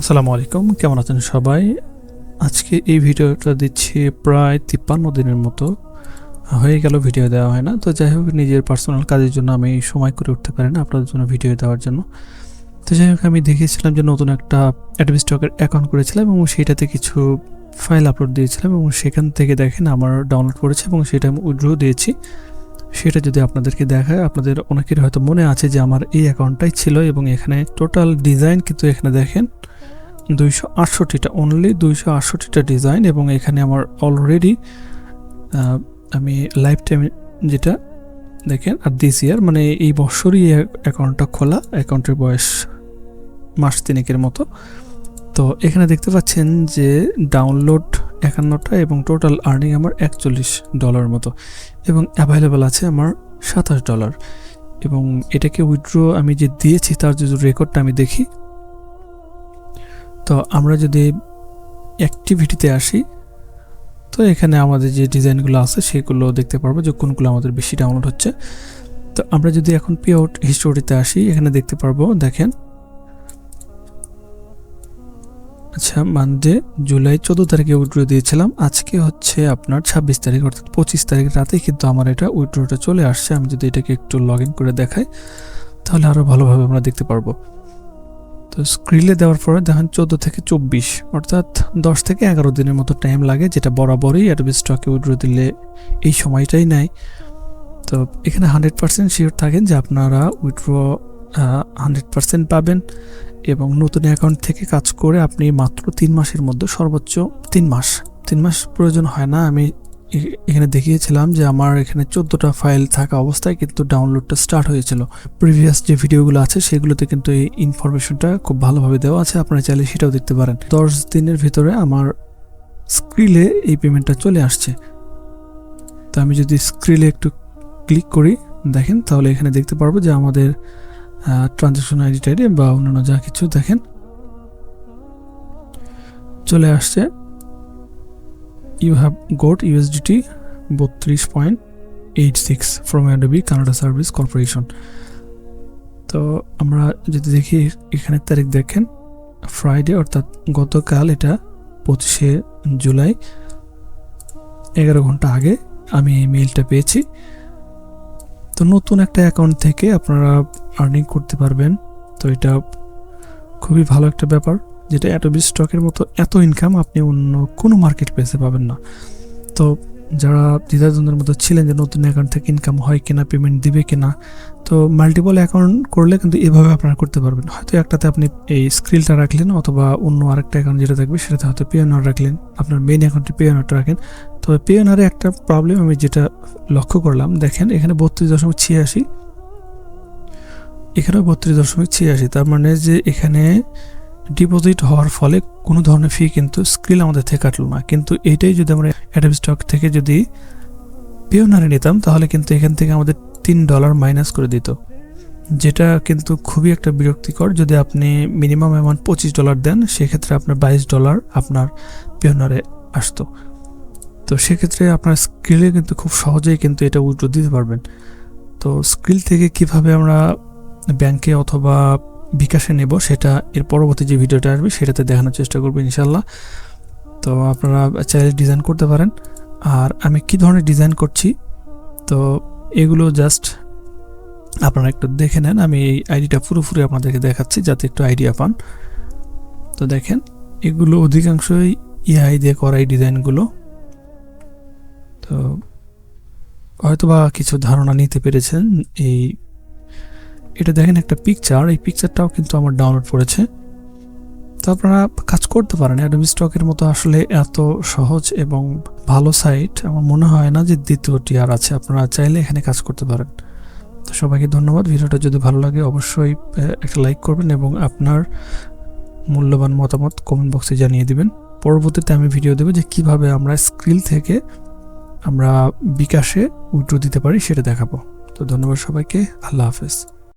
আসসালামু আলাইকুম, কেমন আছেন সবাই? আজকে এই ভিডিওটা দিচ্ছি প্রায় তিপ্পান্ন দিনের মতো। হয়ে গেল, ভিডিও দেওয়া হয় না। তো যাই হোক, নিজের পার্সোনাল কাজের জন্য আমি সময় করে উঠতে পারি না আপনাদের জন্য ভিডিও দেওয়ার জন্য। তো যাই হোক, আমি দেখিয়েছিলাম যে নতুন একটা অ্যাডবি স্টকের অ্যাকাউন্ট করেছিলাম এবং সেইটাতে কিছু ফাইল আপলোড দিয়েছিলাম এবং সেখান থেকে দেখেন আমার ডাউনলোড করেছে এবং সেটা আমি উইড্রো দিয়েছি। সেটা যদি আপনাদেরকে দেখায়, আপনাদের অনেকের হয়তো মনে আছে যে আমার এই অ্যাকাউন্টটাই ছিল এবং এখানে টোটাল ডিজাইন কিন্তু এখানে দেখেন দুইশো আটষট্টিটা অনলি দুইশো আটষট্টিটা ডিজাইন এবং এখানে আমার অলরেডি আমি লাইফ টাইম যেটা, দেখেন, আর দিস ইয়ার মানে এই বছরই অ্যাকাউন্টটা খোলা অ্যাকাউন্টের বয়স মাস তিনেকের মতো। তো এখানে দেখতে পাচ্ছেন যে ডাউনলোড একান্নটা এবং টোটাল আর্নিং আমার একচল্লিশ ডলার মতো এবং অ্যাভেলেবেল আছে আমার সাতাশ ডলার এবং এটাকে উইথড্র আমি যে দিয়েছি, তার যদি রেকর্ডটা আমি দেখি তো আমরা যদি অ্যাক্টিভিটিতে আসি, তো এখানে আমাদের যে ডিজাইনগুলো আছে সেগুলো দেখতে পারব যে কোনগুলো আমাদের বেশি ডাউনলোড হচ্ছে। তো আমরা যদি এখন পে আউট হিস্টোরিতে আসি, এখানে দেখতে পারব, দেখেন। আচ্ছা মানডে জুলাই চোদ্দ তারিখে উইড্রো দিয়েছিলাম। আজকে হচ্ছে আপনার ছাব্বিশ তারিখ, অর্থাৎ পঁচিশ তারিখ রাতেই কিন্তু আমার এটা উইড্রোটা চলে আসছে। আমি যদি এটাকে একটু লগ করে দেখাই, তাহলে আরও ভালোভাবে আমরা দেখতে পারব। তো স্ক্রিলে দেওয়ার পরে দেখেন চোদ্দ থেকে চব্বিশ, অর্থাৎ দশ থেকে এগারো দিনের মতো টাইম লাগে, যেটা বরাবরই অ্যাডবি স্টকে উইড্রো দিলে এই সময়টাই নেয়। তো এখানে হান্ড্রেড পার্সেন্ট শিওর থাকেন যে আপনারা উইড্রো হান্ড্রেড পার্সেন্ট পাবেন এবং নতুন অ্যাকাউন্ট থেকে কাজ করে আপনি মাত্র তিন মাসের মধ্যে সর্বোচ্চ তিন মাস। তিন মাস প্রয়োজন হয় না, আমি এখানে দেখিয়েছিলাম যে আমার এখানে চোদ্দোটা ফাইল থাকা অবস্থায় কিন্তু ডাউনলোডটা স্টার্ট হয়েছিল। প্রিভিয়াস যে ভিডিওগুলো আছে সেগুলোতে কিন্তু এই ইনফরমেশনটা খুব ভালোভাবে দেওয়া আছে, আপনারা চাইলে সেটাও দেখতে পারেন। দশ দিনের ভিতরে আমার স্ক্রিলে এই পেমেন্টটা চলে আসছে। তো আমি যদি স্ক্রিলে একটু ক্লিক করি, দেখেন, তাহলে এখানে দেখতে পারব যে আমাদের ট্রানজ্যাকশন আইডি টাইডি বা অন্যান্য যা কিছু দেখেন, চলে আসছে। গোট ইউএসডিটি বত্রিশ point eight six from Adobe Canada service corporation তো আমরা যদি দেখি এখানে তারিখ দেখেন ফ্রাইডে অর্থাৎ গতকাল এটা পঁচিশে জুলাই, এগারো ঘণ্টা আগে আমি এই মেইলটা পেয়েছি। তো নতুন একটা অ্যাকাউন্ট থেকে আপনারা আর্নিং করতে পারবেন। তো এটা খুবই ভালো একটা ব্যাপার। যেটা অ্যাটোবি স্টকের মতো এত ইনকাম আপনি অন্য কোনো মার্কেট প্লেসে পাবেন না। তো যারা দ্বিধাদ্বন্দ্বের মতো ছিলেন যে নতুন অ্যাকাউন্ট থেকে ইনকাম হয় কিনা পেমেন্ট দিবে কিনা, তো মাল্টিপল অ্যাকাউন্ট করলে কিন্তু এভাবে আপনারা করতে পারবেন। হয়তো একটাতে আপনি এই স্ক্রিলটা রাখলেন অথবা অন্য আরেকটা অ্যাকাউন্ট যেটা থাকবে সেটাতে হয়তো পিওনার রাখলেন, আপনার মেইন অ্যাকাউন্টে পিওনারটা রাখেন। তবে পিওনারে একটা প্রবলেম আমি যেটা লক্ষ্য করলাম, দেখেন এখানে বত্রিশ দশমিক ছিয়াশি, এখানেও বত্রিশ দশমিক ছিয়াশি, তার মানে যে এখানে ডিপোজিট হওয়ার ফলে কোনো ধরনের ফি কিন্তু স্ক্রিল আমাদের থেকে কাটলো না। কিন্তু এইটাই যদি আমরা অ্যাডাব স্টক থেকে যদি পিওনারে নিতাম, তাহলে কিন্তু এখান থেকে আমাদের তিন ডলার মাইনাস করে দিত। যেটা কিন্তু খুবই একটা বিরক্তিকর। যদি আপনি মিনিমাম অ্যামাউন্ট পঁচিশ ডলার দেন, সেক্ষেত্রে আপনার বাইশ ডলার আপনার পিওনারে আসতো। তো সেক্ষেত্রে আপনার স্কিলে কিন্তু খুব সহজেই কিন্তু এটা উইড্রো দিতে পারবেন। তো স্কিল থেকে কীভাবে আমরা ব্যাংকে অথবা বিকাশে নেব, সেটা এর পরবর্তী যে ভিডিওটা আসবে সেটাতে দেখানোর চেষ্টা করব ইনশাল্লাহ তো আপনারা চাইলে ডিজাইন করতে পারেন। আর আমি কি ধরনের ডিজাইন করছি? তো এগুলো জাস্ট আপনারা একটু দেখে নেন। আমি এই আইডিটা পুরোপুরি আপনাদেরকে দেখাচ্ছি, যাতে একটু আইডিয়া পান। তো দেখেন, এগুলো অধিকাংশই ইআই দিয়ে করা এই ডিজাইনগুলো তো হয়তোবা কিছু ধারণা নিতে পেরেছেন এই এটা দেখেন একটা পিকচার এই পিকচারটাও কিন্তু আমার ডাউনলোড করেছে তো আপনারা কাজ করতে পারেন অ্যাডোবি স্টকের মতো আসলে এত সহজ এবং ভালো সাইট আমার মনে হয় না যে দ্বিতীয়টি আর আছে, আপনারা চাইলে এখানে কাজ করতে পারেন। তো সবাইকে ধন্যবাদ, ভিডিওটা যদি ভালো লাগে অবশ্যই একটা লাইক করবেন এবং আপনার মূল্যবান মতামত কমেন্ট বক্সে জানিয়ে দিবেন। পরবর্তীতে আমি ভিডিও দেবো যে কীভাবে আমরা স্ক্রিল থেকে আমরা বিকাশে উইড্রো দিতে পারি সেটা দেখাবো। তো ধন্যবাদ সবাইকে, আল্লাহ হাফেজ।